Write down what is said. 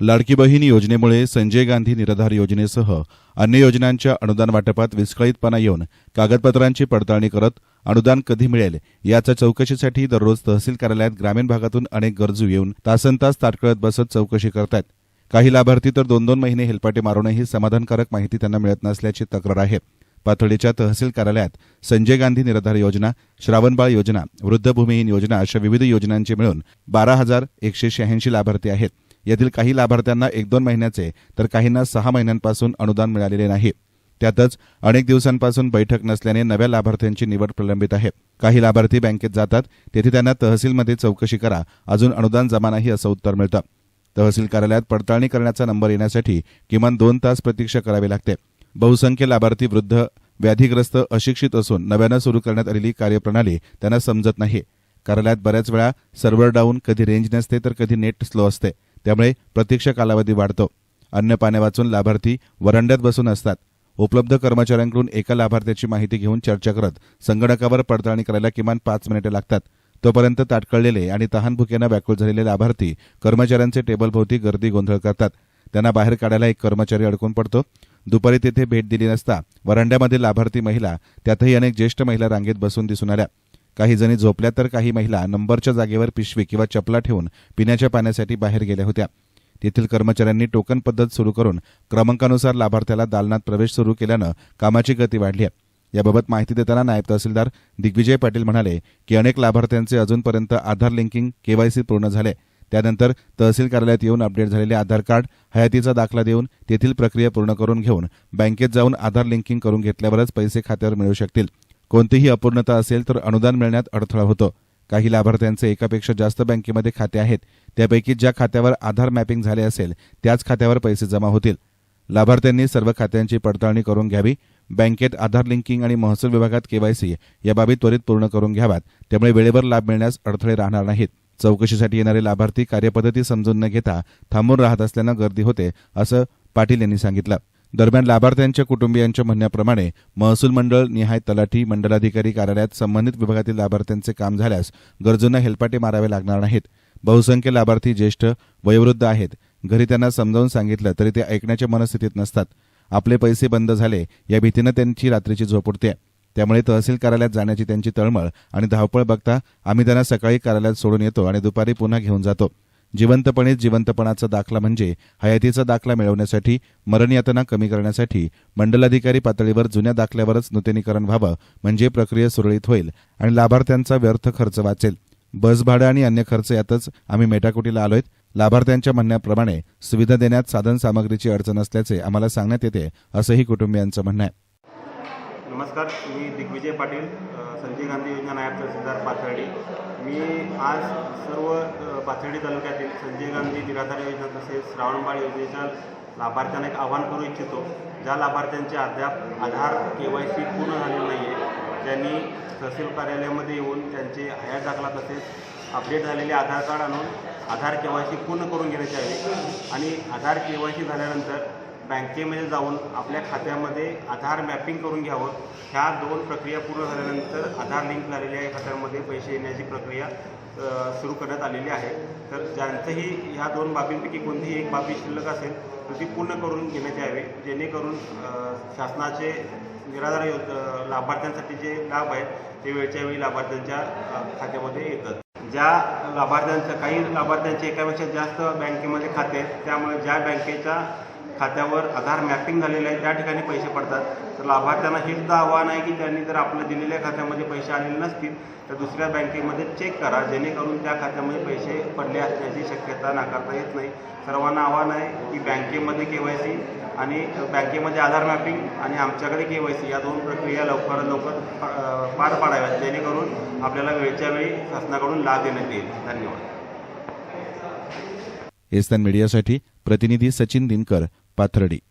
लाडकी बहीण योजनेमुळे संजय गांधी निराधार योजनेसह अन्य योजनांच्या अनुदान वाटपात विस्कळीतपणा येऊन कागदपत्रांची पडताळणी करत अनुदान कधी मिळेल याच्या चौकशीसाठी दररोज तहसील कार्यालयात ग्रामीण भागातून अनेक गरजू येऊन तासनतास ताटकळत बसत चौकशी करतायत. काही लाभार्थी तर दोन दोन महिने हेलपाटे मारूनही समाधानकारक माहिती त्यांना मिळत नसल्याची तक्रार आहे. पाथर्डीच्या तहसील कार्यालयात संजय गांधी निराधार योजना श्रावणबाळ योजना वृद्धभूमिहीन योजना अशा विविध योजनांचे मिळून बारा हजार एकशे शहाऐंशी लाभार्थी आहेत. यातील काही लाभार्थ्यांना एक दोन महिन्याचे तर काहींना सहा महिन्यांपासून अनुदान मिळालेले नाही. त्यातच अनेक दिवसांपासून बैठक नसल्याने नव्या लाभार्थ्यांची निवड प्रलंबित आहे. काही लाभार्थी बँकेत जातात तेथे त्यांना तहसीलमध्ये चौकशी करा अजून अनुदान जमा नाही असं उत्तर मिळतं. तहसील कार्यालयात पडताळणी करण्याचा नंबर येण्यासाठी किमान दोन तास प्रतीक्षा करावी लागते. बहुसंख्य लाभार्थी वृद्ध व्याधीग्रस्त अशिक्षित असून नव्यानं सुरू करण्यात आलेली कार्यप्रणाली त्यांना समजत नाही. कार्यालयात बऱ्याच वेळा सर्व्हर डाऊन कधी रेंज नसते तर कधी नेट स्लो असते. त्यामुळे प्रतीक्षा कालावधी वाढतो. अन्न पाण्या वाचून लाभार्थी वरांड्यात बसून असतात. उपलब्ध कर्मचाऱ्यांकडून एका लाभार्थ्याची माहिती घेऊन चर्चा करत संगणकावर पडताळणी करायला किमान पाच मिनिटे लागतात. तोपर्यंत ताटकळलेले आणि तहानभुकेनं व्याकुळ झालेले लाभार्थी कर्मचाऱ्यांचे टेबलभोवती गर्दी गोंधळ करतात. त्यांना बाहेर काढायला एक कर्मचारी अडकून पडतो. दुपारी तेथे भेट दिली नसता वरांड्यामध्ये लाभार्थी महिला त्यातही अनेक ज्येष्ठ महिला रांगेत बसून दिसून आल्या. काही जणी झोपल्या तर काही महिला नंबरच्या जागेवर पिशवी किंवा चपला ठेवून पिण्याच्या पाण्यासाठी बाहेर गेल्या होत्या. तेथील कर्मचाऱ्यांनी टोकन पद्धत सुरू करून क्रमांकानुसार लाभार्थ्याला दालनात प्रवेश सुरू केल्यानं कामाची गती वाढली आहे. याबाबत माहिती देताना नायब तहसीलदार दिग्विजय पाटील म्हणाले की अनेक लाभार्थ्यांचे अजूनपर्यंत आधार लिंकिंग केवायसी पूर्ण झाले. त्यानंतर तहसील कार्यालयात येऊन अपडेट झालेले आधार कार्ड हयातीचा दाखला देऊन तेथील प्रक्रिया पूर्ण करून घेऊन बँकेत जाऊन आधार लिंकिंग करून घेतल्यावरच पैसे खात्यावर मिळू शकतील. कोणतीही अपूर्णता असेल तर अनुदान मिळण्यात अडथळा होतो. काही लाभार्थ्यांचे एकापेक्षा जास्त बँकेमध्ये खाते आहेत. त्यापैकी ज्या खात्यावर आधार मॅपिंग झाले असेल त्याच खात्यावर पैसे जमा होतील. लाभार्थ्यांनी सर्व खात्यांची पडताळणी करून घ्यावी. बँकेत आधार लिंकिंग आणि महसूल विभागात केवायसी या बाबी त्वरित पूर्ण करून घ्याव्यात. त्यामुळे वेळेवर लाभ मिळण्यास अडथळे राहणार नाहीत. चौकशीसाठी येणारे लाभार्थी कार्यपद्धती समजून न घेता थांबून राहत असल्यानं गर्दी होते असं पाटील यांनी सांगितलं. दरम्यान लाभार्थ्यांच्या कुटुंबियांच्या म्हणण्याप्रमाणे महसूल मंडळ निहाय तलाठी मंडलाधिकारी कार्यालयात संबंधित विभागातील लाभार्थ्यांचे काम झाल्यास गरजूंना हेलपाटे मारावे लागणार नाहीत. बहुसंख्य लाभार्थी ज्येष्ठ वयोवृद्ध आहेत. घरी त्यांना समजावून सांगितलं तरी ते ऐकण्याच्या मनस्थितीत नसतात. आपले पैसे बंद झाले या भीतीनं त्यांची रात्रीची झोप उडते त्यामुळे तहसील कार्यालयात जाण्याची त्यांची तळमळ आणि धावपळ बघता आम्ही त्यांना सकाळी कार्यालयात सोडून येतो आणि दुपारी पुन्हा घेऊन जातो. जिवंतपणेच जिवंतपणाचा दाखला म्हणजे हयातीचा दाखला मिळवण्यासाठी मरणयातना कमी करण्यासाठी मंडलाधिकारी पातळीवर जुन्या दाखल्यावरच नूतनीकरण व्हावं म्हणजे प्रक्रिया सुरळीत होईल आणि लाभार्थ्यांचा व्यर्थ खर्च वाचेल. बस भाडं आणि अन्य खर्च यातच आम्ही मेटाकुटीला आलोय लाभार्थ्यांच्या म्हणण्याप्रमाणे सुविधा देण्यात साधन सामग्रीची अडचण असल्याचे आम्हाला सांगण्यात येते असंही कुटुंबियांचं म्हणणं आहे. नमस्कार मी दिग्विजय पाटील संजय गांधी योजना नायब तहसीलदार पाथर्डी. मी आज सर्व पाथर्डी तालुक्यातील संजय गांधी निराधार योजना तसेच श्रावणबाळ योजनेच्या लाभार्थ्यांना एक आवाहन करू इच्छितो ज्या लाभार्थ्यांचे अद्याप आधार के वाय सी पूर्ण झालेले नाही आहे त्यांनी तहसील कार्यालयामध्ये येऊन त्यांचे हयात दाखला तसेच अपडेट झालेले आधार कार्ड आणून आधार के वाय सी पूर्ण करून घेण्याची आहे. आणि आधार के वाय सी झाल्यानंतर बँकेमध्ये जाऊन आपल्या खात्यामध्ये आधार मॅपिंग करून घ्यावं. ह्या दोन प्रक्रिया पूर्ण झाल्यानंतर आधार लिंक झालेल्या या खात्यामध्ये. पैसे येण्याची प्रक्रिया सुरू करण्यात आलेली आहे. तर ज्यांचंही ह्या दोन बाबींपैकी कोणतीही एक बाबी शिल्लक असेल तर ती पूर्ण करून घेण्यात यावी. जेणेकरून शासनाचे निराधार यो लाभार्थ्यांसाठी जे लाभ आहेत ते वेळच्या वेळी लाभार्थ्यांच्या खात्यामध्ये येतात. ज्या लाभार्थ्यांचं काही लाभार्थ्यांचे एकापेक्षा जास्त बँकेमध्ये खाते आहेत त्यामुळे ज्या बँकेच्या खात्यावर आधार मॅपिंग झालेलं आहे त्या ठिकाणी पैसे पडतात. तर लाभार्थ्यांना हे सुद्धा आव्हान आहे की त्यांनी जर आपल्या दिलेल्या खात्यामध्ये पैसे आलेले नसतील तर दुसऱ्या बँकेमध्ये चेक करा जेणेकरून त्या खात्यामध्ये पैसे पडले असण्याची शक्यता नाकारता येत नाही. सर्वांना आव्हान आहे की बँकेमध्ये के वाय सी आणि बँकेमध्ये आधार मॅपिंग आणि आमच्याकडे के वाय सी या दोन प्रक्रिया लवकरात लवकर पार पाडाव्यात जेणेकरून आपल्याला वेळच्या वेळी शासनाकडून लाभ देण्यात येईल. धन्यवाद. एस्तान मीडियासाठी प्रतिनिधी सचिन दिनकर पाथर्डी